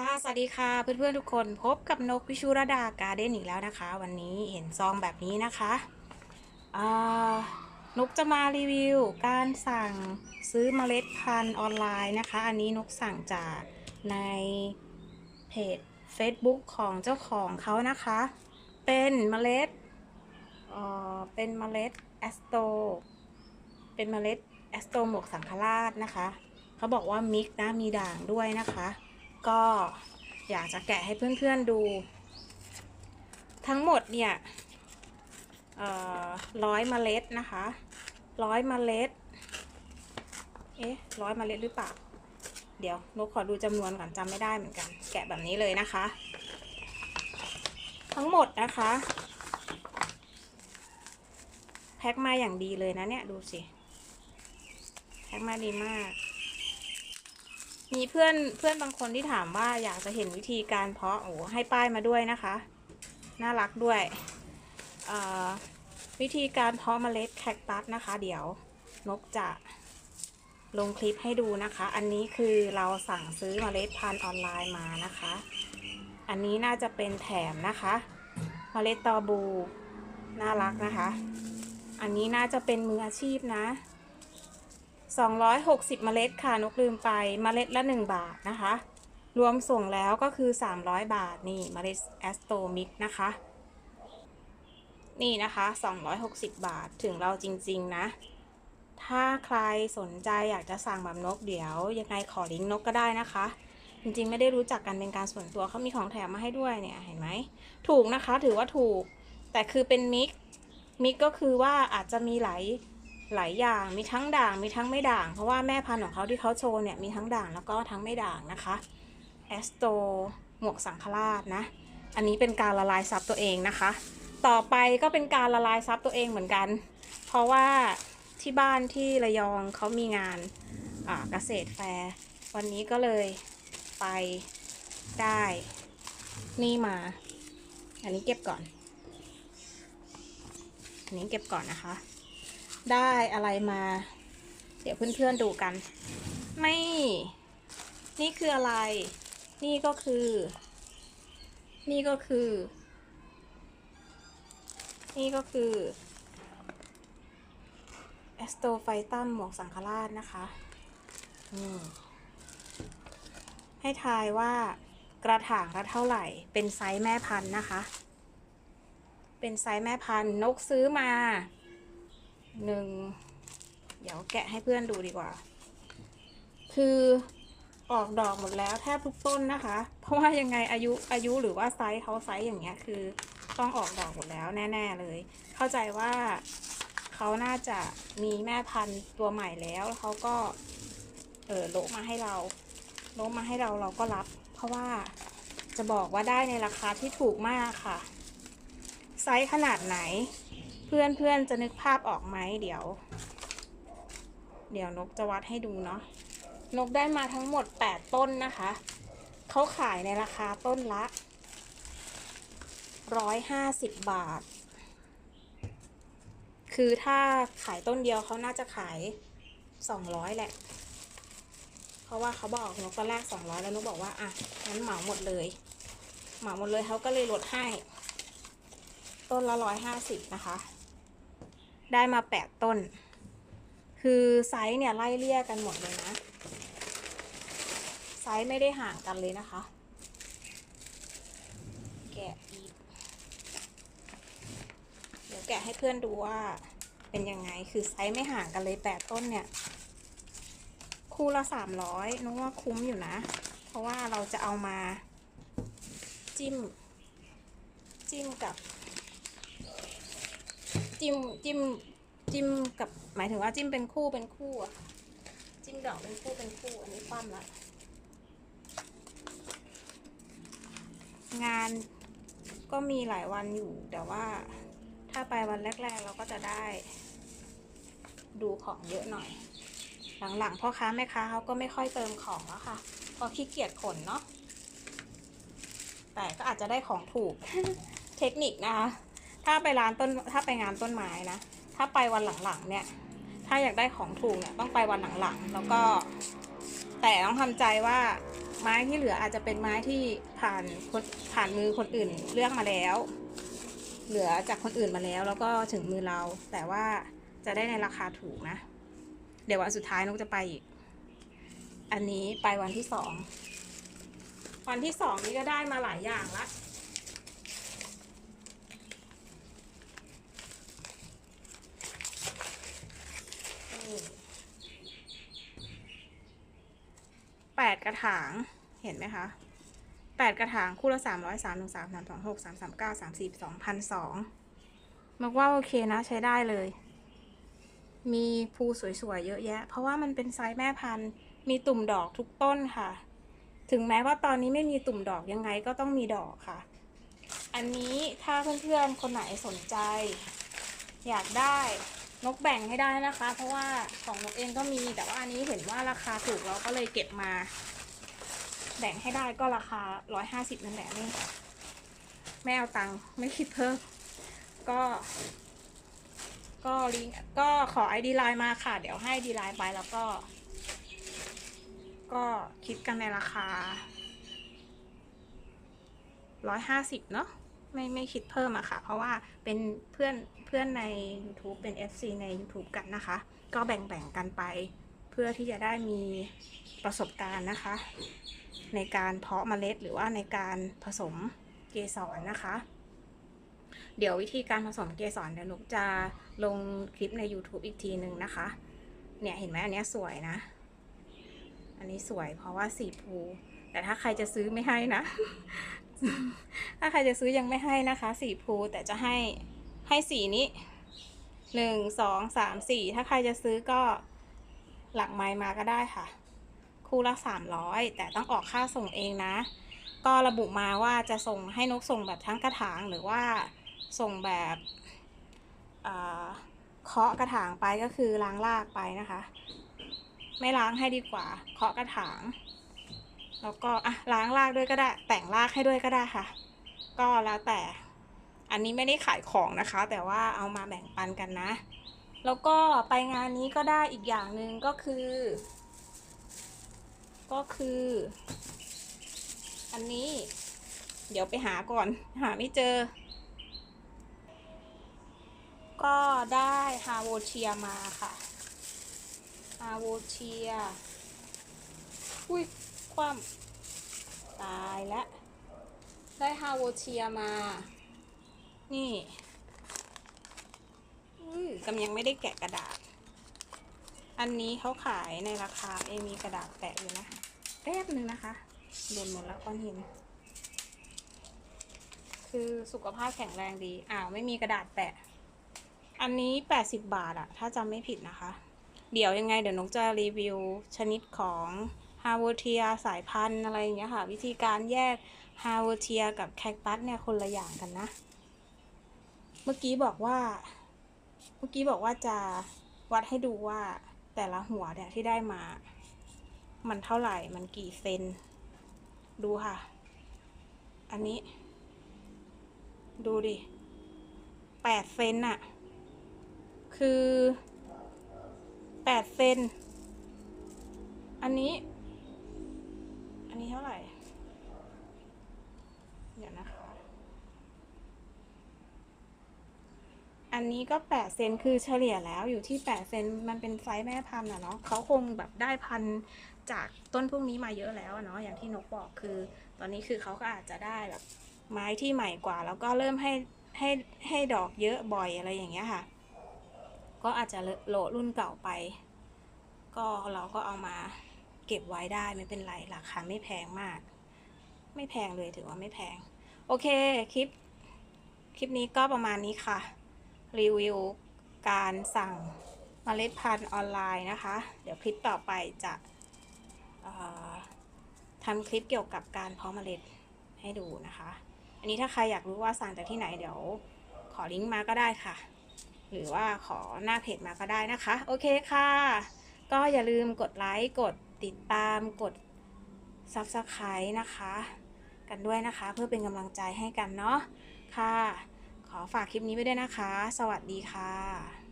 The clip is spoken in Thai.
ค่ะ สวัสดีค่ะเพื่อนๆทุกคนพบกับนกพิชุรดาการ์เด้นอีกแล้วนะคะ วันนี้เห็นซองแบบนี้นะคะนกจะมารีวิว การสั่งซื้อเมล็ดพันธุ์ออนไลน์นะคะ อันนี้นกสั่งจากในเพจ Facebook ของเจ้าของเขานะคะ เป็นเมล็ดเอ่อเป็นเมล็ดแอสโตเป็นเมล็ดแอสโตหมวกสังฆราชนะคะ เขาบอกว่ามิกนะมีด่างด้วยนะคะ ก็อยากจะแกะให้เพื่อนๆดู ทั้งหมดเนี่ยร้อยเมล็ดนะคะร้อยเมล็ด เอ๊ะร้อยเมล็ดหรือเปล่า เดี๋ยวนกขอดูจำนวนก่อนจำไม่ได้เหมือนกัน แกะแบบนี้เลยนะคะ ทั้งหมดนะคะ แพ็คมาอย่างดีเลยนะเนี่ย ดูสิ แพ็คมาดีมาก มีเพื่อนเพื่อนบางคนที่ถามว่าอยากจะเห็นวิธีการเพาะโอ้ให้ป้ายมาด้วยนะคะ น่ารักด้วยเอ่อวิธีการเพาะเมล็ดแคคตัสนะคะ เดี๋ยวนกจะลงคลิปให้ดูนะคะ อันนี้คือเราสั่งซื้อเมล็ดพันธุ์ออนไลน์มานะคะ อันนี้น่าจะเป็นแถมนะคะเมล็ดตอบู น่ารักนะคะ อันนี้น่าจะเป็นมืออาชีพนะ 260 เมล็ดค่ะนกลืมไปเมล็ดละ 1 บาทนะคะ รวมส่งแล้วก็คือ 300 บาทนี่เมล็ดแอสโตมิกนะคะ นี่นะคะ 260 บาทถึงเราจริง ๆ นะ ถ้าใครสนใจอยากจะสั่งแบบนกเดี๋ยว ยังไงขอลิงก์นกก็ได้นะคะ จริงๆ ไม่ได้รู้จักกันเป็นการส่วนตัวเขามีของแถมมาให้ด้วยเนี่ยเห็นไหมถูกนะคะถือว่าถูก แต่คือเป็นมิกมิกก็คือว่าอาจจะมีหลาย หลายอย่างมีทั้งด่างมีทั้งไม่ด่าง เพราะว่าแม่พันธุ์ของเขาที่เขาโชว์เนี่ยมีทั้งด่างแล้วก็ทั้งไม่ด่างนะคะแอสโตหมวกสังฆราชนะ อันนี้เป็นการละลายซับตัวเองนะคะ ต่อไปก็เป็นการละลายซับตัวเองเหมือนกัน เพราะว่าที่บ้านที่ระยองเขามีงานอ่าเกษตรแฟร์วันนี้ก็เลยไปได้นี่มา อันนี้เก็บก่อน อันนี้เก็บก่อนนะคะ ได้อะไรมา เดี๋ยวเพื่อนๆดูกัน ไม่ นี่คืออะไร นี่ก็คือ นี่ก็คือ นี่ก็คือแอสโตไฟตัมหมวกสังฆราชนะคะให้ทายว่ากระถางละเท่าไหร่ เป็นไซส์แม่พันธุ์นะคะ เป็นไซส์แม่พันธุ์นกซื้อมา หนึ่งเดี๋ยวแกะให้เพื่อนดูดีกว่า คือออกดอกหมดแล้วแทบทุกต้นนะคะ เพราะว่ายังไงอายุอายุหรือว่าไซส์เขาไซส์อย่างเงี้ยคือต้องออกดอกหมดแล้วแน่ ๆเลย เข้าใจว่าเขาน่าจะมีแม่พันธุ์ตัวใหม่แล้วเขาก็เออโลมาให้เราโลมาให้เราเราก็รับ เพราะว่าจะบอกว่าได้ในราคาที่ถูกมากค่ะ ไซส์ขนาดไหน เพื่อนเพื่อนๆจะนึกภาพออกไหมเดี๋ยว เดี๋ยวนกจะวัดให้ดูเนาะนกได้มาทั้งหมด 8 ต้นนะคะ เขาขายในราคาต้นละ 150 บาท คือถ้าขายต้นเดียวเขาน่าจะขาย 200 แหละ เพราะว่าเขาบอกนกตอนแรก 200 แล้วนกบอกว่า อะ งั้นเหมาหมดเลย เหมาหมดเลยเขาก็เลยลดให้ ต้นละ 150 นะคะ ได้มา8ต้น คือไซส์เนี่ยไล่เลี่ยกันหมดเลยนะ ไซส์ไม่ได้ห่างกันเลยนะคะ แกะอีก เดี๋ยวแกะให้เพื่อนดูว่าเป็นยังไง คือไซส์ไม่ห่างกันเลยแปดต้นเนี่ย คู่ละสามร้อยนึกว่าคุ้มอยู่นะ เพราะว่าเราจะเอามาจิ้ม จิ้มกับ จิ้มจิ้มจิ้มกับหมายถึงว่าจิ้มเป็นคู่เป็นคู่อะจิ้มดอกเป็นคู่เป็นคู่ อันนี้คว่ำละงานก็มีหลายวันอยู่ แต่ว่าถ้าไปวันแรก ๆ เราก็จะได้ ดูของเยอะหน่อย หลังๆพ่อค้าแม่ค้าเขาก็ไม่ค่อยเติมของแล้วค่ะเพราะขี้เกียจขนเนาะแต่ก็อาจจะได้ของถูกเทคนิคนะคะ ถ้าไปร้านต้นถ้าไปงานต้นไม้นะ ถ้าไปวันหลังๆเนี่ย ถ้าอยากได้ของถูกเนี่ยต้องไปวันหลังๆ แล้วก็ แต่ต้องทำใจว่าไม้ที่เหลืออาจจะเป็นไม้ที่ผ่านคนผ่านมือคนอื่นเลือกมาแล้ว เหลือจากคนอื่นมาแล้ว แล้วก็ถึงมือเรา แต่ว่าจะได้ในราคาถูกนะ เดี๋ยววันสุดท้ายนกจะไปอีก อันนี้ไปวันที่สอง วันที่สองนี้ก็ได้มาหลายอย่างละ แปดกระถาง เห็นไหมคะแปดกระถางคู่ละสามร้อยสามหนึ่งสามสามสองหกสามสามเก้าสามสี่สองพันสองมากว่าโอเคนะใช้ได้เลย มีภูสวยๆเยอะแยะ เพราะว่ามันเป็นไซส์แม่พันธุ์ มีตุ่มดอกทุกต้นค่ะ ถึงแม้ว่าตอนนี้ไม่มีตุ่มดอกยังไงก็ต้องมีดอกค่ะ อันนี้ถ้าเพื่อนๆคนไหนสนใจ อยากได้ นกแบ่งให้ได้นะคะ เพราะว่าของนกเองก็มีแต่ว่าอันนี้เห็นว่าราคาถูกเราก็เลยเก็บมา แบ่งให้ได้ก็ราคาร้อยห้าสิบนั่นแหละนี่ไม่เอาตังค์ไม่คิดเพิ่มก็ ก็ลิงก็ขอไอดีไลน์มาค่ะ เดี๋ยวให้ดีไลน์ไปแล้วก็ ก็คิดกันในราคาร้อยห้าสิบเนาะ ไม่ไม่คิดเพิ่มอะค่ะ เพราะว่าเป็นเพื่อนเพื่อนใน YouTube เป็น FC ใน YouTube กันนะคะ ก็แบ่งๆกันไป เพื่อที่จะได้มีประสบการณ์นะคะ ในการเพาะเมล็ดหรือว่าในการผสมเกสรนะคะ เดี๋ยววิธีการผสมเกสรเดี๋ยวนุกจะลงคลิปใน YouTube อีกทีหนึ่งนะคะ เนี่ยเห็นไหมอันนี้สวยนะ อันนี้สวยเพราะว่าสีภูแต่ถ้าใครจะซื้อไม่ให้นะ ถ้าใครจะซื้อยังไม่ให้นะคะสีภูแต่จะให้ให้สีนี้หนึ่งสองสามสี่ถ้าใครจะซื้อก็หลังไมล์มาก็ได้ค่ะ คู่ละสามร้อยแต่ต้องออกค่าส่งเองนะ ก็ระบุมาว่าจะส่งให้นกส่งแบบทั้งกระถางหรือว่าส่งแบบอ่าเคาะกระถางไปก็คือล้างรากไปนะคะ ไม่ล้างให้ดีกว่าเคาะกระถาง แล้วก็อะล้างรากด้วยก็ได้ แต่งรากให้ด้วยก็ได้ค่ะ ก็แล้วแต่ อันนี้ไม่ได้ขายของนะคะ แต่ว่าเอามาแบ่งปันกันนะ แล้วก็ไปงานนี้ก็ได้อีกอย่างหนึ่งก็คือ ก็คือ อันนี้ เดี๋ยวไปหาก่อน หาไม่เจอ ก็ได้ฮาโวเชียมาค่ะฮาโวเชียอุ้ย ความตายแล้วได้ฮาโวเชียมา นี่อุ้ยกำยังไม่ได้แกะกระดาษ อันนี้เขาขายในราคาเองมีกระดาษแปะอยู่นะคะแป๊บหนึ่งนะคะโดนหมดแล้วก้อนหิน คือสุขภาพแข็งแรงดี อ้าวไม่มีกระดาษแปะ อันนี้ 80 บาทอะถ้าจำไม่ผิดนะคะ เดี๋ยวยังไงเดี๋ยวนกจะรีวิวชนิดของ ฮาวเทียสายพันธุ์อะไรอย่างเงี้ยค่ะ วิธีการแยกฮาวเทียกับแคคตัสเนี่ยคนละอย่างกันนะ เมื่อกี้บอกว่า เมื่อกี้บอกว่าจะวัดให้ดูว่าแต่ละหัวเนี่ยที่ได้มา มันเท่าไหร่ มันกี่เซน ดูค่ะ อันนี้ ดูดิแปดเซนอะคือแปดเซน อันนี้ นี้เท่าไหร่ เดี๋ยวนะคะ อันนี้ก็แปดเซนคือเฉลี่ยแล้วอยู่ที่แปดเซนมันเป็นไซส์แม่พันธุ์อะเนาะเขาคงแบบได้พันธุ์จากต้นพวกนี้มาเยอะแล้วเนาะอย่างที่นกบอกคือ ตอนนี้คือเขาก็อาจจะได้แบบไม้ที่ใหม่กว่า แล้วก็เริ่มให้ให้ให้ดอกเยอะบ่อยอะไรอย่างเงี้ยค่ะ ก็อาจจะโหลรุ่นเก่าไป ก็เราก็เอามา เก็บไว้ได้ไม่เป็นไรราคาไม่แพงมาก ไม่แพงเลยถือว่าไม่แพง โอเคคลิป คลิปนี้ก็ประมาณนี้ค่ะ รีวิวการสั่งเมล็ดพันธุ์ออนไลน์นะคะ เดี๋ยวคลิปต่อไปจะทำคลิปเกี่ยวกับการเพาะเมล็ดให้ดูนะคะ อันนี้ถ้าใครอยากรู้ว่าสั่งจากที่ไหนเดี๋ยวขอลิงก์มาก็ได้ค่ะ หรือว่าขอหน้าเพจมาก็ได้นะคะ โอเคค่ะ ก็อย่าลืมกดไลค์กด ติดตามกด Subscribe นะคะ กันด้วยนะคะ เพื่อเป็นกำลังใจให้กันเนาะค่ะ ขอฝากคลิปนี้ไว้ด้วยนะคะ สวัสดีค่ะ